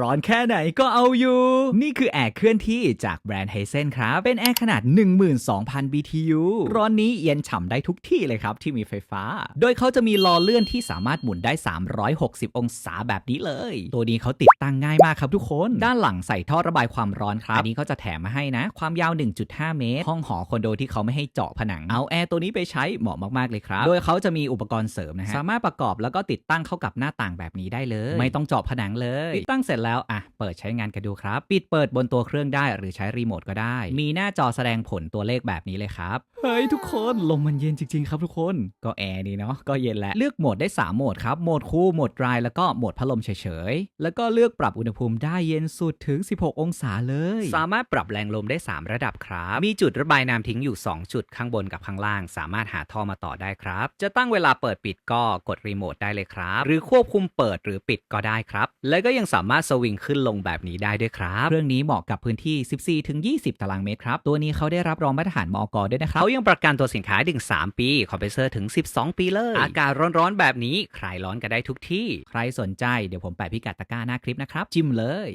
ร้อนแค่ไหนก็เอาอยู่ นี่คือแอร์เคลื่อนที่จากแบรนด์ไฮเซนครับ เป็นแอร์ขนาด 12,000 BTU ร้อนนี้เย็นฉ่ำได้ทุกที่เลยครับที่มีไฟฟ้า โดยเขาจะมีล้อเลื่อนที่สามารถหมุนได้ 360 องศาแบบนี้เลย ตัวนี้เขาติดตั้งง่ายมากครับทุกคน ด้านหลังใส่ท่อระบายความร้อนครับ อันนี้เขาจะแถมมาให้นะ ความยาว 1.5 เมตร ห้องหอคอนโดที่เขาไม่ให้เจาะผนัง เอาแอร์ตัวนี้ไปใช้เหมาะมากๆเลยครับ โดยเขาจะมีอุปกรณ์เสริมนะฮะ สามารถประกอบแล้วก็ติดตั้งเข้ากับหน้าต่างแบบนี้ได้เลย ไม่ต้องเจาะผนังเลย ติดตั้งเสร็จแล้วอะเปิดใช้งานกันดูครับ ปิดเปิดบนตัวเครื่องได้หรือใช้รีโมทก็ได้ มีหน้าจอแสดงผลตัวเลขแบบนี้เลยครับเฮ้ยทุกคนลมมันเย็นจริงๆครับทุกคนก็แอร์นี่เนาะก็เย็นแหละเลือกโหมดได้ 3 โหมดครับโหมดคูลโหมดดรายแล้วก็โหมดพัดลมเฉยๆแล้วก็เลือกปรับอุณหภูมิได้เย็นสุดถึง 16 องศาเลย สามารถปรับแรงลมได้ 3 ระดับครับ มีจุดระบายน้ำทิ้งอยู่ 2 จุดข้างบนกับข้างล่าง สามารถหาท่อมาต่อได้ครับ จะตั้งเวลาเปิดปิดก็กดรีโมทได้เลยครับ หรือควบคุมเปิดหรือปิดก็ได้ครับ แล้วก็ยังสามารถสวิงขึ้นลงแบบนี้ได้ด้วยครับเครื่องนี้เหมาะกับพื้นที่ 14-20 ตารางเมตรครับ ตัวนี้เขาได้รับรองมาตรฐานมอกด้วยนะครับเขายังประกันตัวสินค้าถึง 3 ปี คอมเพรสเซอร์ถึง 12 ปีเลย อากาศร้อนๆแบบนี้คลายร้อนกันได้ทุกที่ ใครสนใจเดี๋ยวผมแปะพิกัดตะกร้าหน้าคลิปนะครับ จิ้มเลย